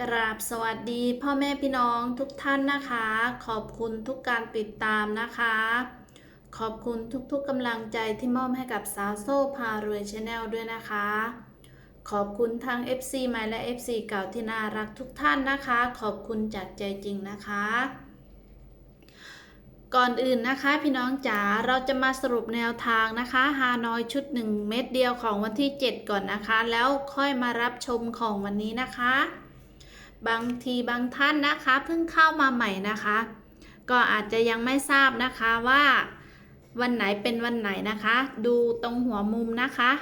กราบสวัสดีพ่อแม่พี่น้องทุกท่านนะคะ ขอบคุณทุกการติดตามนะคะ ขอบคุณทุกๆกำลังใจที่มอบให้กับสาวโซ่พารวยชาแนลด้วยนะคะ ขอบคุณทาง FC ใหม่และ FC เก่าที่น่ารักทุกท่านนะคะ ขอบคุณจากใจจริงนะคะ ก่อนอื่นนะคะพี่น้องจ๋าเราจะมาสรุปแนวทางนะคะฮานอยชุด 1 เม็ดเดียวของวันที่ 7 ก่อนนะคะ แล้วค่อยมารับชมของวันนี้นะคะ บางทีบางท่านนะคะเพิ่งเข้ามาใหม่นะคะ ก็อาจจะยังไม่ทราบนะคะว่า วันไหนเป็นวันไหนนะคะ ดูตรงหัวมุมนะคะ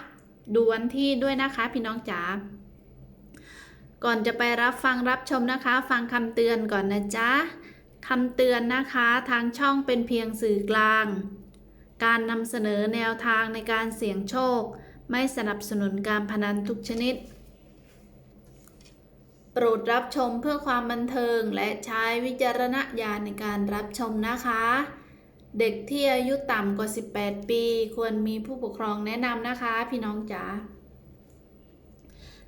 ดูวันที่ด้วยนะคะพี่น้องจ๋าก่อนจะไปรับฟังรับชมนะคะ ฟังคำเตือนก่อนนะจ๊ะคำเตือนนะคะทางช่องเป็นเพียงสื่อกลาง การนำเสนอแนวทางในการเสี่ยงโชค ไม่สนับสนุนการพนันทุกชนิด โปรดรับชมเพื่อความบันเทิงและใช้วิจารณญาณในการรับชมนะคะ เด็กที่อายุต่ำกว่า 18 ปี ควรมีผู้ปกครองแนะนำนะคะ พี่น้องจ๋า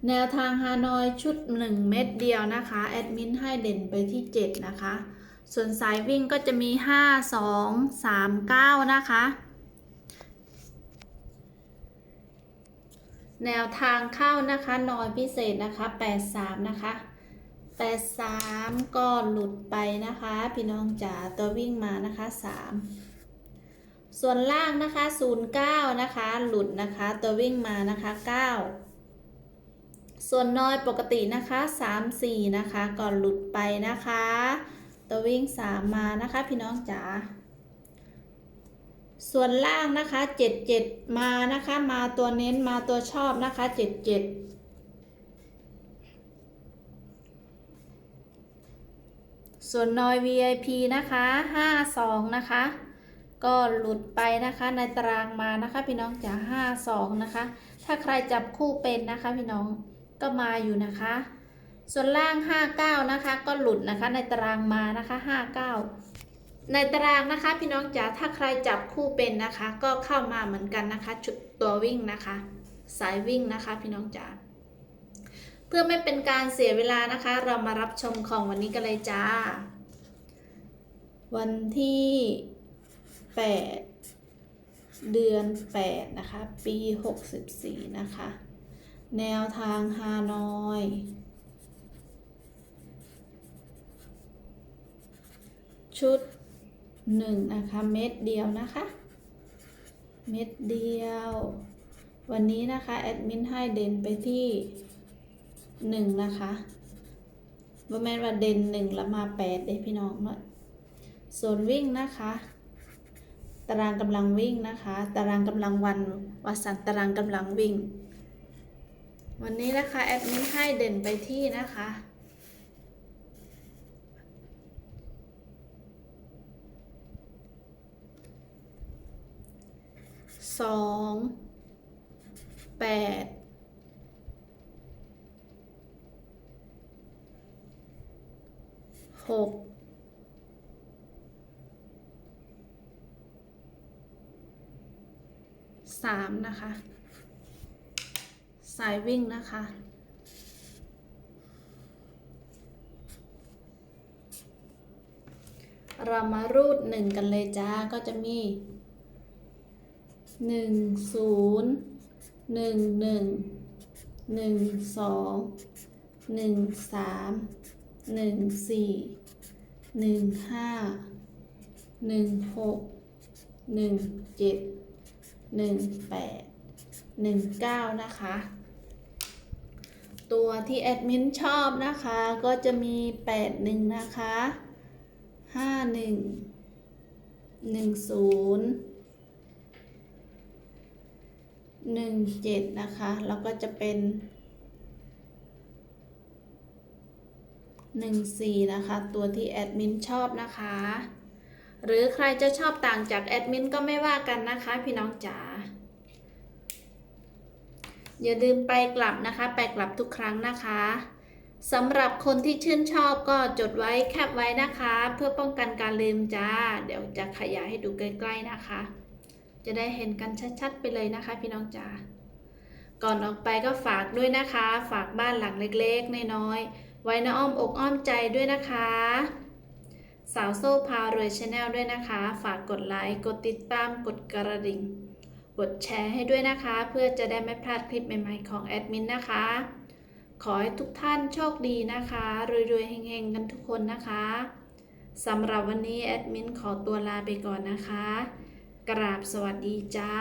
แนวทางฮานอยชุด 1 เม็ดเดียวนะคะ แอดมินให้เด่นไปที่ 7 นะคะ ส่วนสายวิ่งก็จะมี 5 2 3 9 นะคะ แนวทางเข้านะคะนอยพิเศษนะคะ83นะคะ83ก็หลุดไปนะคะ พี่น้องจ๋าตัววิ่งมานะคะ 3 ส่วนล่างนะคะ09นะคะหลุดนะคะตัววิ่งมานะคะ 9 ส่วนนอยปกตินะคะ34นะคะก่อนหลุดไปนะคะ ตัววิ่ง 3 มานะคะ พี่น้องจ๋า ส่วนล่างนะคะ 77 มานะคะ มาตัวเน้นมาตัวชอบนะคะ 77ส่วนนอย VIP นะคะ52นะคะ ก็หลุดไปนะคะในตารางมานะคะ พี่น้องจ๋า52นะคะ ถ้าใครจับคู่เป็นนะคะ พี่น้องก็มาอยู่นะคะ ส่วนล่าง 59 นะคะ ก็หลุดนะคะในตารางมานะคะ 59 ในตารางนะคะพี่น้องจ๋าถ้าใครจับคู่เป็นนะคะ ก็เข้ามาเหมือนกันนะคะ ชุดตัววิ่งนะคะ สายวิ่งนะคะ พี่น้องจ๋าเพื่อไม่เป็นการเสียเวลานะคะ เรามารับชมของวันนี้กันเลยจ้า วันที่ 8 เดือน 8 นะคะ ปี 64 นะคะ แนวทางฮานอยชุด 1นะคะเม็ดเดียวนะคะ เม็ดเดียว วันนี้นะคะแอดมินให้เด่นไปที่1นะคะว่าแม่ว่าเด่น1แล้วมา8เด้พี่น้องเนาะส่วนวิ่งนะคะ ตารางกำลังวิ่งนะคะ ตารางกำลังวันวสันต์ตารางกำลังวิ่ง วันนี้นะคะแอดมินให้เด่นไปที่นะคะ สองแปดหกสามนะคะ สายวิ่งนะคะเรามารูดหนึ่งกันเลยจ้า ก็จะมี หนึ่งศูนย์หนึ่งหนึ่งหนึ่งสองหนึ่งสามหนึ่งสี่หนึ่งห้าหนึ่งหกหนึ่งเจ็ดหนึ่งแปดหนึ่งเก้านะคะ ตัวที่แอดมินชอบนะคะก็จะมีแปดหนึ่งนะคะห้าหนึ่งหนึ่งศูนย์ หนึ่งเจ็ดนะคะแล้วก็จะเป็นหนึ่งสี่นะคะ ตัวที่แอดมินชอบนะคะ หรือใครจะชอบต่างจากแอดมินก็ไม่ว่ากันนะคะ พี่น้องจ๋าอย่าลืมไปกลับนะคะ ไปกลับทุกครั้งนะคะสำหรับคนที่ชื่นชอบก็จดไว้แคปไว้นะคะ เพื่อป้องกันการลืมจ้า เดี๋ยวจะขยายให้ดูใกล้ ๆ นะคะ จะได้เห็นกันชัดๆ ไปเลยนะคะ พี่น้องจ๋าก่อนออกไปก็ฝากด้วยนะคะ ฝากบ้านหลังเล็กๆน้อยๆไว้ในอ้อมอกอ้อมใจด้วยนะคะ สาวโซ่พารวยชาแนลด้วยนะคะ ฝากกดไลค์กดติดตามกดกระดิ่งกดแชร์ให้ด้วยนะคะ เพื่อจะได้ไม่พลาดคลิปใหม่ๆของแอดมินนะคะ ขอให้ทุกท่านโชคดีนะคะรวยๆเฮงๆกันทุกคนนะคะสำหรับวันนี้แอดมินขอตัวลาไปก่อนนะคะ กราบสวัสดีจ้า